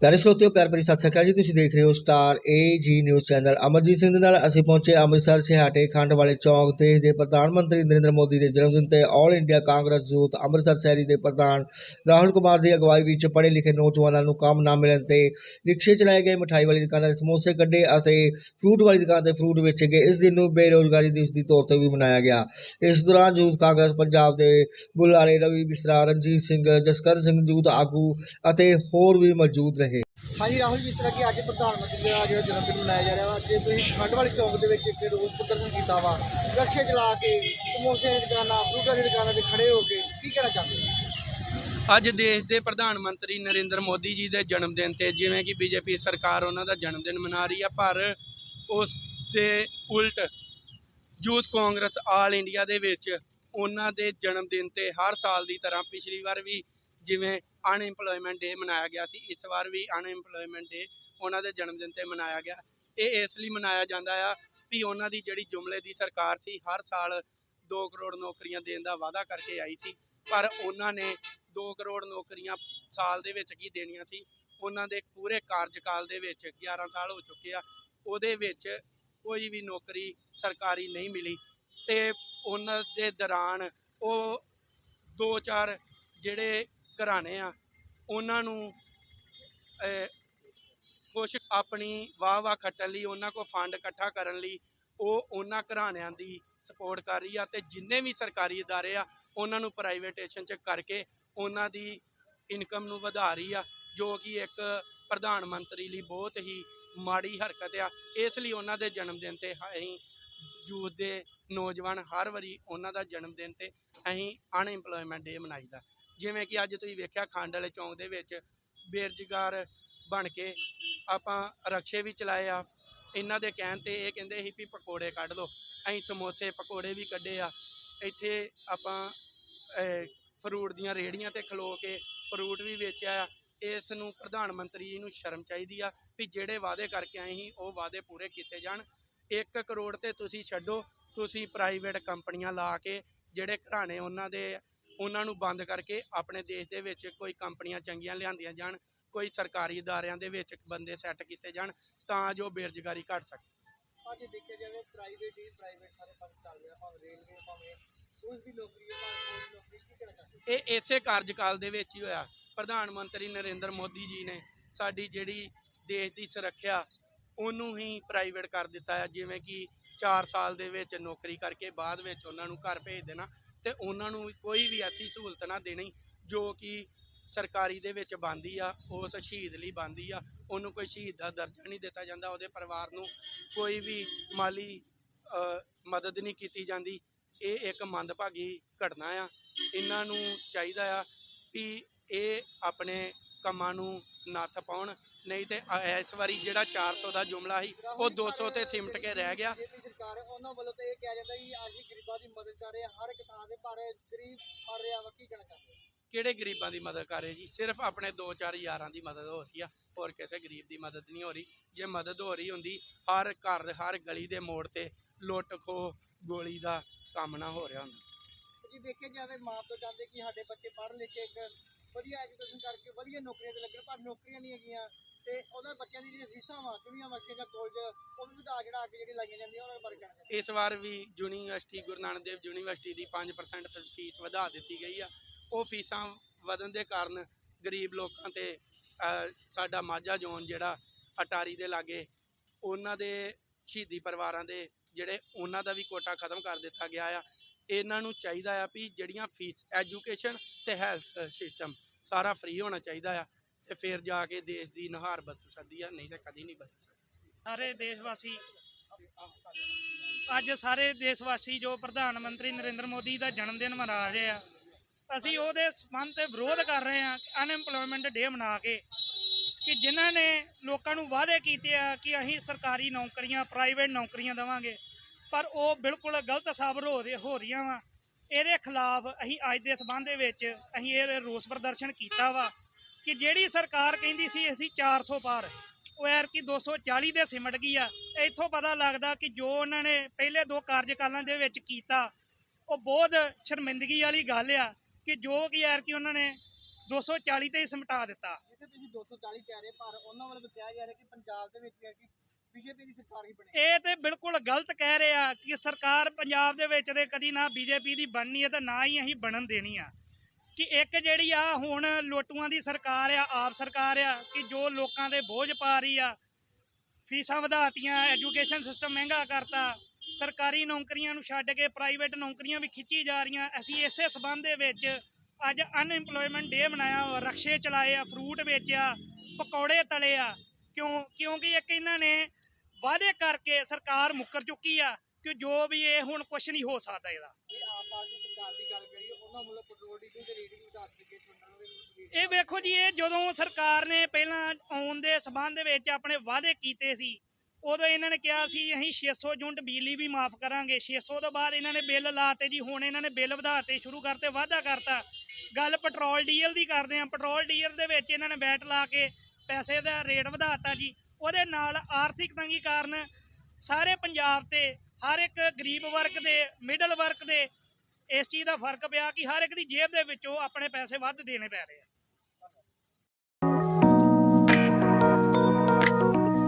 ਪਿਆਰੇ ਸਰੋਤਿਓ ਪਿਆਰ ਭਰੀ ਸਤਿ ਸ਼੍ਰੀ ਅਕਾਲ ਜੀ। ਤੁਸੀਂ ਦੇਖ ਰਹੇ ਹੋ star AG news channel. Amarjit Singh ਦੇ ਨਾਲ ਅਸੀਂ ਪਹੁੰਚੇ ਅੰਮ੍ਰਿਤਸਰ ਸਿਹਾਟੇ ਖੰਡ ਵਾਲੇ ਚੌਕ ਤੇ ਦੇ ਪ੍ਰਧਾਨ ਮੰਤਰੀ ਨਰਿੰਦਰ ਮੋਦੀ ਦੇ ਜਨਮ ਦਿਨ ਤੇ all India Congress youth Amritsar ਸ਼ਹਿਰੀ ਦੇ ਪ੍ਰਧਾਨ ਰਾਹੁਲ ਕੁਮਾਰ ਦੀ ਅਗਵਾਈ ਵਿੱਚ ਪੜ੍ਹੇ ਲਿਖੇ ਨੌਜਵਾਨਾਂ ਨੂੰ ਕੰਮ ਨਾ ਮਿਲਣ ਤੇ ਰਿਕਸ਼ੇ ਚਲਾਏ ਗਏ ਮਠਾਈ ਵਾਲੀ ਦੁਕਾਨ ਦੇ ਸਮੋਸੇ ਕੱਢੇ ਅਤੇ ਫਰੂਟ ਵਾਲੀ ਦੁਕਾਨ ਤੇ ਫਰੂਟ ਵੇਚੇ ਗਏ। ਇਸ ਦਿਨ ਨੂੰ ਬੇਰੋਜ਼ਗਾਰੀ ਦਿਵਸ ਦੀ ਤੌਰ ਤੇ ਵੀ ਮਨਾਇਆ ਗਿਆ। ਇਸ ਦੌਰਾਨ ਯੂਥ ਕਾਂਗਰਸ, ਪੰਜਾਬ ਦੇ ਬੁਲਾਰੇ ਰਵੀ ਮਿਸਰਾ ਰਣਜੀਤ ਸਿੰਘ, ਜਸਕਰਨ ਸਿੰਘ ਯੂਥ ਆਗੂ ਅਤੇ ਹੋਰ ਵੀ ਮੌਜੂਦ ਰਹੇ। ਹਾਂਜੀ, ਰਾਹੁਲ, ਜਿਸ ਤਰ੍ਹਾਂ ਕਿ ਅੱਜ ਪ੍ਰਧਾਨ ਮੰਤਰੀ ਦਾ ਜਿਹੜਾ ਜਨਮ ਦਿਨ ਮਨਾਇਆ ਜਾ ਰਿਹਾ ਵਾ, ਅੱਜ ਤੁਸੀਂ ਖੰਡ ਵਾਲੇ ਚੌਕ ਦੇ ਵਿੱਚ ਇੱਕ ਰੋਸ ਪ੍ਰਦਰਸ਼ਨ ਕੀਤਾ ਵਾ। ਰਕਸ਼ੇ ਚਲਾ ਕੇ ਸਮੋਸੇ ਦੀ ਦੁਕਾਨਾਂ, ਫਰੂਟਾਂ ਦੀ ਦੁਕਾਨਾਂ ਤੇ ਖੜੇ ਹੋ ਕੇ ਕੀ ਕਹਿਣਾ ਚਾਹੁੰਦੇ ਹੋ? ਅੱਜ ਦੇਸ਼ ਦੇ ਪ੍ਰਧਾਨ ਮੰਤਰੀ ਨਰਿੰਦਰ ਮੋਦੀ ਜੀ ਦੇ ਜਨਮ ਦਿਨ ਤੇ ਜਿਵੇਂ ਕਿ ਬੀਜੇਪੀ ਸਰਕਾਰ ਉਹਨਾਂ ਦਾ ਜਨਮ ਦਿਨ ਮਨਾ ਰਹੀ ਆ, ਪਰ ਉਸ ਦੇ ਉਲਟ ਯੂਥ ਕਾਂਗਰਸ ਆਲ ਇੰਡੀਆ ਦੇ ਵਿੱਚ ਉਹਨਾਂ ਦੇ ਜਨਮ ਦਿਨ ਤੇ ਹਰ ਸਾਲ ਦੀ ਤਰ੍ਹਾਂ ਪਿਛਲੀ ਵਾਰ ਵੀ ਜਿਵੇਂ ਅਨਇੰਪਲੋਇਮੈਂਟ ਡੇ ਮਨਾਇਆ ਗਿਆ ਸੀ, ਇਸ ਵਾਰ ਵੀ ਅਨਇੰਪਲੋਇਮੈਂਟ ਡੇ ਉਹਨਾਂ ਦੇ ਜਨਮ ਦਿਨ ਤੇ ਮਨਾਇਆ ਗਿਆ। ਇਹ ਇਸ ਲਈ ਮਨਾਇਆ ਜਾਂਦਾ ਆ ਵੀ ਉਹਨਾਂ ਦੀ ਜਿਹੜੀ ਜੁਮਲੇ ਦੀ ਸਰਕਾਰ ਸੀ, ਹਰ ਸਾਲ 2 ਕਰੋੜ ਨੌਕਰੀਆਂ ਦੇਣ ਦਾ ਵਾਅਦਾ ਕਰਕੇ ਆਈ ਸੀ, ਪਰ ਉਹਨਾਂ ਨੇ 2 ਕਰੋੜ ਨੌਕਰੀਆਂ ਸਾਲ ਦੇ ਵਿੱਚ ਕੀ ਦੇਣੀਆਂ ਸੀ, ਉਹਨਾਂ ਦੇ ਪੂਰੇ ਕਾਰਜਕਾਲ ਦੇ ਵਿੱਚ 11 ਸਾਲ ਹੋ ਚੁੱਕੇ ਆ, ਉਹਦੇ ਵਿੱਚ ਕੋਈ ਵੀ ਨੌਕਰੀ ਸਰਕਾਰੀ ਨਹੀਂ ਮਿਲੀ ਤੇ ਉਹਨਾਂ ਦੇ ਦੌਰਾਨ ਉਹ ਦੋ ਚਾਰ ਜਿਹੜੇ ਘਰਾਣੇ ਆ ਉਹਨਾਂ ਨੂੰ ਅਹ, ਕੁਛ ਆਪਣੀ ਵਾਹ ਵਾਹ ਖੱਟਣ ਲਈ ਉਹਨਾਂ ਕੋ ਫੰਡ ਇਕੱਠਾ ਕਰਨ ਲਈ ਉਹ ਉਹਨਾਂ ਘਰਾਣਿਆਂ ਦੀ ਸਪੋਰਟ ਕਰ ਰਹੀ ਆ ਤੇ ਜਿੰਨੇ ਵੀ ਸਰਕਾਰੀ ਅਦਾਰੇ ਆ ਉਹਨਾਂ ਨੂੰ ਪ੍ਰਾਈਵੇਟੇਸ਼ਨ ਚ ਕਰਕੇ ਉਹਨਾਂ ਦੀ ਇਨਕਮ ਨੂੰ ਵਧਾ ਰਹੀ ਆ ਜੋ ਕਿ ਇੱਕ ਪ੍ਰਧਾਨ ਮੰਤਰੀ ਲਈ ਬਹੁਤ ਹੀ ਮਾੜੀ ਹਰਕਤ ਆ। ਇਸ ਲਈ ਉਹਨਾਂ ਦੇ ਜਨਮ ਦਿਨ ਤੇ ਅਸੀਂ ਯੂਥ ਦੇ ਨੌਜਵਾਨ ਹਰ ਵਾਰੀ ਉਹਨਾਂ ਦਾ ਜਨਮ ਦਿਨ ਤੇ ਅਸੀਂ ਅਨਇੰਪਲੋਇਮੈਂਟ ਡੇ ਮਨਾਈਦਾ। ਜਿਵੇਂ ਕਿ ਅੱਜ ਤੁਸੀਂ ਵੇਖਿਆ ਖੰਡ ਵਾਲੇ ਚੌਂਕ ਦੇ ਵਿੱਚ ਬੇਰੁਜ਼ਗਾਰ ਬਣ ਕੇ ਆਪਾਂ ਰਕਸ਼ੇ ਵੀ ਚਲਾਏ ਆ। ਇਹਨਾਂ ਦੇ ਕਹਿਣ ਤੇ ਇਹ ਕਹਿੰਦੇ ਸੀ ਵੀ ਪਕੌੜੇ ਕੱਢ ਲਓ। ਅਸੀਂ ਸਮੋਸੇ, ਪਕੌੜੇ ਵੀ ਕੱਢੇ ਆ। ਇੱਥੇ ਆਪਾਂ ਫਰੂਟ ਦੀਆਂ ਰੇਹੜੀਆਂ ਤੇ ਖਲੋ ਕੇ ਫਰੂਟ ਵੀ ਵੇਚਿਆ ਆ। ਇਸ ਨੂੰ ਪ੍ਰਧਾਨ ਮੰਤਰੀ ਜੀ ਨੂੰ ਸ਼ਰਮ ਚਾਹੀਦੀ ਆ ਵੀ ਜਿਹੜੇ ਵਾਅਦੇ ਕਰਕੇ ਆਏ ਸੀ, ਉਹ ਵਾਅਦੇ ਪੂਰੇ ਕੀਤੇ ਜਾਣ। 1 ਕਰੋੜ ਤੇ ਤੁਸੀਂ ਛੱਡੋ। ਤੁਸੀਂ ਪ੍ਰਾਈਵੇਟ ਕੰਪਨੀਆਂ ਲਾ ਕੇ ਜਿਹੜੇ ਘਰਾਣੇ ਉਹਨਾਂ ਦੇ ਉਹਨਾਂ ਨੂੰ ਬੰਦ ਕਰਕੇ ਆਪਣੇ ਦੇਸ਼ ਦੇ ਵਿੱਚ ਕੋਈ ਕੰਪਨੀਆਂ ਚੰਗੀਆਂ ਲਿਆਂਦੀਆਂ ਜਾਣ ਕੋਈ ਸਰਕਾਰੀ ਅਦਾਰਿਆਂ ਦੇ ਵਿੱਚ ਬੰਦੇ ਸੈੱਟ ਕੀਤੇ ਜਾਣ ਤਾਂ ਜੋ ਬੇਰੁਜ਼ਗਾਰੀ ਘਟ ਸਕੇ। ਅੱਜ ਦੇਖਿਆ ਜਾਵੇ ਪ੍ਰਾਈਵੇਟ ਹੀ ਪ੍ਰਾਈਵੇਟ ਸਾਰੇ ਪਾਸੇ ਚੱਲ ਰਿਹਾ ਭਾਵੇਂ ਰੇਲਵੇ ਭਾਵੇਂ ਉਸ ਦੀ ਨੌਕਰੀ ਹੈ ਭਾਵੇਂ ਕੋਈ ਨੌਕਰੀ ਕੀ ਕਹਿਣਾ ਚਾਹੁੰਦੇ ਹੋ? ਇਹ ਇਸੇ ਕਾਰਜਕਾਲ ਦੇ ਵਿੱਚ ਹੀ ਹੋਇਆ। ਪ੍ਰਧਾਨ ਮੰਤਰੀ ਨਰਿੰਦਰ ਮੋਦੀ ਜੀ ਨੇ ਸਾਡੀ ਜਿਹੜੀ ਦੇਸ਼ ਦੀ ਸੁਰੱਖਿਆ ਉਹਨੂੰ ਹੀ ਪ੍ਰਾਈਵੇਟ ਕਰ ਦਿੱਤਾ ਹੈ ਜਿਵੇਂ ਕਿ 4 ਸਾਲ ਦੇ ਵਿੱਚ ਨੌਕਰੀ ਕਰਕੇ ਬਾਅਦ ਵਿੱਚ ਉਹਨਾਂ ਨੂੰ ਘਰ ਭੇਜ ਦੇਣਾ। ਤੇ ਉਹਨਾਂ ਨੂੰ ਕੋਈ ਵੀ ਐਸੀ ਸਹੂਲਤ ਨਾ ਦੇਣੀ ਜੋ ਕਿ ਸਰਕਾਰੀ ਦੇ ਵਿੱਚ ਬੰਦੀ ਆ, ਉਸ ਸ਼ਹੀਦ ਲਈ ਬੰਦੀ ਆ। ਉਹਨੂੰ ਕੋਈ ਸ਼ਹੀਦ ਦਾ ਦਰਜਾ ਨਹੀਂ ਦਿੱਤਾ ਜਾਂਦਾ, ਉਹਦੇ ਪਰਿਵਾਰ ਨੂੰ ਕੋਈ ਵੀ ਮਾਲੀ ਮਦਦ ਨਹੀਂ ਕੀਤੀ ਜਾਂਦੀ। ਇਹ ਇੱਕ ਮੰਦਭਾਗੀ ਘਟਨਾ ਆ। ਇਹਨਾਂ ਨੂੰ ਚਾਹੀਦਾ ਆ ਵੀ ਇਹ ਆਪਣੇ ਕੰਮਾਂ ਨੂੰ ਨੱਥ ਪਾਉਣ ਨਹੀਂ ਤੇ ਅ- ਇਸ ਵਾਰੀ ਜਿਹੜਾ 400 ਦਾ ਜੁਮਲਾ ਸੀ ਉਹ 200 ਤੇ ਸਿਮਟ ਕੇ ਰਹਿ ਗਿਆ। BJP ਸਰਕਾਰ ਹੈ ਉਹਨਾਂ ਵੱਲੋਂ ਤਾਂ ਇਹ ਕਿਹਾ ਜਾਂਦਾ ਕਿ ਅੱਜ ਹੀ ਗਰੀਬਾਂ ਦੀ ਮਦਦ ਕਰ ਰਹੇ ਆ ਹਰ ਇੱਕ ਥਾਂ ਦੇ ਪਰ ਗਰੀਬ ਮਰ ਰਿਹਾ ਵਾ ਕੀ ਕਹਿਣਾ ਚਾਹੁੰਦੇ ਹੋ? ਕਿਹੜੇ ਗਰੀਬਾਂ ਦੀ ਮਦਦ ਕਰ ਰਹੇ ਜੀ? ਸਿਰਫ ਆਪਣੇ 2-4 ਯਾਰਾਂ ਦੀ ਮਦਦ ਹੋ ਰਹੀ ਆ ਹੋਰ ਕਿਸੇ ਗਰੀਬ ਦੀ ਮਦਦ ਨਹੀਂ ਹੋ ਰਹੀ। ਜੇ ਮਦਦ ਹੋ ਰਹੀ ਹੁੰਦੀ ਹਰ ਘਰ ਹਰ ਗਲੀ ਦੇ ਮੋੜ ਤੇ ਲੁੱਟ ਖੋ ਗੋਲੀ ਦਾ ਕੰਮ ਨਾ ਹੋ ਰਿਹਾ ਹੁੰਦਾ। ਜੇ ਦੇਖਿਆ ਜਾਵੇ ਮਾਂ ਪਿਓ ਚਾਹੁੰਦੇ ਕਿ ਸਾਡੇ ਬੱਚੇ ਪੜ੍ਹ ਲਿਖ ਕੇ ਇੱਕ ਵਧੀਆ ਐਜੂਕੇਸ਼ਨ ਕਰਕੇ ਵਧੀਆ ਨੌਕਰੀਆਂ ਤੇ ਲੱਗਣ ਪਰ ਨੌਕਰੀਆਂ ਨਹੀਂ ਹੈਗੀਆਂ। ਤੇ ਉਹਨਾਂ ਬੱਚਿਆਂ ਦੀ ਜਿਹੜੀਆਂ ਫੀਸਾਂ ਵਾ, ਕਿੰਨੀਆਂ ਬੱਚੇ ਜਾਂ ਕਾਲਜ ਉਹ ਵਧਾ ਜਿਹੜਾ ਅੱਗੇ ਜਿਹੜੀ ਲਾਈਆਂ ਜਾਂਦੀਆਂ, ਉਹਨਾਂ ਬਾਰੇ ਕਹਿਣਾ ਚਾਹੁੰਦੇ। ਇਸ ਵਾਰ ਵੀ ਯੂਨੀਵਰਸਿਟੀ, ਗੁਰੂ ਨਾਨਕ ਦੇਵ ਯੂਨੀਵਰਸਿਟੀ ਦੀ 5% ਫੀਸ ਵਧਾ ਦਿੱਤੀ ਗਈ ਆ। ਉਹ ਫੀਸਾਂ ਵਧਣ ਦੇ ਕਾਰਨ ਗਰੀਬ ਲੋਕਾਂ ਤੇ ਸਾਡਾ ਮਾਝਾ ਜ਼ੋਨ ਜਿਹੜਾ ਅਟਾਰੀ ਦੇ ਲਾਗੇ, ਉਹਨਾਂ ਦੇ ਸ਼ਹੀਦੀ ਪਰਿਵਾਰਾਂ ਦੇ ਜਿਹੜੇ, ਉਹਨਾਂ ਦਾ ਵੀ ਕੋਟਾ ਖਤਮ ਕਰ ਦਿੱਤਾ ਗਿਆ ਆ। ਇਹਨਾਂ ਨੂੰ ਚਾਹੀਦਾ ਆ ਵੀ ਜਿਹੜੀਆਂ ਫੀਸ, ਐਜੂਕੇਸ਼ਨ ਤੇ ਹੈਲਥ ਸਿਸਟਮ ਸਾਰਾ ਫ੍ਰੀ ਹੋਣਾ ਚਾਹੀਦਾ ਆ। ਤੇ ਫਿਰ ਜਾ ਕੇ ਦੇਸ਼ ਦੀ ਨਹਾਰ ਬਦਲ ਸਕਦੀ ਆ, ਨਹੀਂ ਤਾਂ ਕਦੀ ਨਹੀਂ ਬਦਲ ਸਕਦੀ। ਸਾਰੇ ਦੇਸ਼ ਵਾਸੀ ਅੱਜ ਸਾਰੇ ਦੇਸ਼ ਵਾਸੀ ਜੋ ਪ੍ਰਧਾਨ ਮੰਤਰੀ ਨਰਿੰਦਰ ਮੋਦੀ ਦਾ ਜਨਮ ਦਿਨ ਮਨਾ ਰਹੇ ਆ, ਅਸੀਂ ਉਹਦੇ ਸੰਬੰਧ ਤੇ ਵਿਰੋਧ ਕਰ ਰਹੇ ਆ ਅਨਐਮਪਲੋਇਮੈਂਟ ਡੇ ਮਨਾ ਕੇ, ਕਿ ਜਿਨ੍ਹਾਂ ਨੇ ਲੋਕਾਂ ਨੂੰ ਵਾਅਦੇ ਕੀਤੇ ਆ ਕਿ ਅਸੀਂ ਸਰਕਾਰੀ ਨੌਕਰੀਆਂ ਪ੍ਰਾਈਵੇਟ ਨੌਕਰੀਆਂ ਦੇਵਾਂਗੇ, ਪਰ ਉਹ ਬਿਲਕੁਲ ਗਲਤ ਸਾਬਰ ਹੋ ਰਹੇ ਹੋ ਰਹੀਆਂ ਵਾ। ਇਹਦੇ ਖਿਲਾਫ ਅਸੀਂ ਅੱਜ ਦੇ ਸਬੰਧ ਦੇ ਵਿੱਚ ਅਸੀਂ ਇਹ ਰੋਸ ਪ੍ਰਦਰਸ਼ਨ ਕੀਤਾ ਵਾ। ਕਿ ਜਿਹੜੀ ਸਰਕਾਰ ਕਹਿੰਦੀ ਸੀ ਅਸੀਂ 400 ਪਾਰ ਉਹ ਐਰ ਕੀ 240 ਦੇ ਸਿਮਟ ਗਈ ਆ। ਇੱਥੋਂ ਪਤਾ ਲੱਗਦਾ ਕਿ ਜੋ ਉਹਨਾਂ ਨੇ ਪਹਿਲੇ ਦੋ ਕਾਰਜਕਾਲਾਂ ਦੇ ਵਿੱਚ ਕੀਤਾ ਉਹ ਬਹੁਤ ਸ਼ਰਮਿੰਦਗੀ ਵਾਲੀ ਗੱਲ ਆ ਕਿ ਜੋ ਕਿ ਐਰ ਕੀ ਉਹਨਾਂ ਨੇ 240 ਤੇ ਹੀ ਸਮਟਾ ਦਿੱਤਾ। ਜਿੱਥੇ ਤੁਸੀਂ 240 ਕਹਿ ਰਹੇ ਪਰ ਉਹਨਾਂ ਵੱਲੋਂ ਕਿਹਾ ਜਾ ਰਿਹਾ ਕਿ ਪੰਜਾਬ ਦੇ ਵਿੱਚ ਹੈ ਕਿ ਬੀਜੇਪੀ ਦੀ ਸਰਕਾਰ ਹੀ ਬਣੇ। ਇਹ ਤੇ ਬਿਲਕੁਲ ਗਲਤ ਕਹਿ ਰਹੇ ਆ ਕਿ ਸਰਕਾਰ ਪੰਜਾਬ ਦੇ ਵਿੱਚ ਤੇ ਕਦੀ ਨਾ ਬੀਜੇਪੀ ਦੀ ਬਣਨੀ ਹੈ ਤੇ ਨਾ ਹੀ ਅਸੀਂ ਬਣਨ ਦੇਣੀ ਆ। ਕਿ ਇੱਕ ਜਿਹੜੀ ਆ ਹੁਣ ਲੋਟੂਆਂ ਦੀ ਸਰਕਾਰ ਆ, ਆਪ ਸਰਕਾਰ ਆ, ਕਿ ਜੋ ਲੋਕਾਂ ਦੇ ਬੋਝ ਪਾ ਰਹੀ ਆ, ਫੀਸਾਂ ਵਧਾਤੀਆਂ, ਐਜੂਕੇਸ਼ਨ ਸਿਸਟਮ ਮਹਿੰਗਾ ਕਰਤਾ, ਸਰਕਾਰੀ ਨੌਕਰੀਆਂ ਨੂੰ ਛੱਡ ਕੇ ਪ੍ਰਾਈਵੇਟ ਨੌਕਰੀਆਂ ਵੀ ਖਿੱਚੀ ਜਾ ਰਹੀਆਂ, ਅਸੀਂ ਇਸੇ ਸਬੰਧ ਦੇ ਵਿੱਚ ਅੱਜ ਅਨਐਮਪਲੋਇਮੈਂਟ ਡੇ ਮਨਾਇਆ, ਰਕਸ਼ੇ ਚਲਾਏ ਆ ਫਰੂਟ ਵੇਚਿਆ, ਪਕੌੜੇ ਤਲੇ ਆ, ਕਿਉਂ, ਕਿਉਂਕਿ ਇੱਕ ਇਹਨਾਂ ਨੇ ਵਾਅਦੇ ਕਰਕੇ ਸਰਕਾਰ ਮੁੱਕਰ ਚੁੱਕੀ ਆ ਕਿ ਜੋ ਵੀ ਇਹ ਹੁਣ ਕੁਝ ਨਹੀਂ ਹੋ ਸਕਦਾ ਇਹਦਾ। ਇਹ ਦੀ ਗੱਲ ਕਰੀਏ, ਉਹਨਾਂ ਵੱਲੋਂ ਪੈਟਰੋਲ ਡੀਜ਼ਲ ਦੀ ਰੇਟਿੰਗ ਵਧਾ ਦਿੱਤੀ ਇਹ ਵੇਖੋ ਜੀ, ਇਹ ਜਦੋਂ ਸਰਕਾਰ ਨੇ ਪਹਿਲਾਂ ਆਉਣ ਦੇ ਸਬੰਧ ਵਿੱਚ ਆਪਣੇ ਵਾਅਦੇ ਕੀਤੇ ਸੀ, ਉਦੋਂ ਇਹਨਾਂ ਨੇ ਕਿਹਾ ਸੀ, ਅਸੀਂ 600 ਯੂਨਿਟ ਬਿਜਲੀ ਵੀ ਮਾਫ ਕਰਾਂਗੇ। 600 ਤੋਂ ਬਾਅਦ ਇਹਨਾਂ ਨੇ ਬਿੱਲ ਲਾਤੇ ਜੀ, ਹੁਣ ਇਹਨਾਂ ਨੇ ਬਿੱਲ ਵਧਾਤੇ, ਸ਼ੁਰੂ ਕਰਤੇ, ਵਾਅਦਾ ਕਰਤਾ। ਗੱਲ ਪੈਟਰੋਲ ਡੀਜ਼ਲ ਦੀ ਕਰਦੇ ਆ ਪੈਟਰੋਲ ਡੀਜ਼ਲ ਦੇ ਵਿੱਚ ਇਹਨਾਂ ਨੇ ਵੈਟ ਲਾ ਕੇ ਪੈਸੇ ਦਾ ਰੇਟ ਵਧਾਤਾ ਜੀ। ਉਹਦੇ ਨਾਲ ਆਰਥਿਕ ਤੰਗੀ ਕਾਰਨ ਸਾਰੇ ਪੰਜਾਬ ਤੇ ਹਰ ਇੱਕ ਗਰੀਬ ਵਰਗ ਦੇ ਮਿਡਲ ਵਰਗ ਦੇ ਇਸ ਚੀਜ਼ ਦਾ ਫ਼ਰਕ ਪਿਆ ਕਿ ਹਰ ਇੱਕ ਦੀ ਜੇਬ ਦੇ ਵਿੱਚੋਂ ਆਪਣੇ ਪੈਸੇ ਵੱਧ ਦੇਣੇ ਪੈ ਰਹੇ ਆ।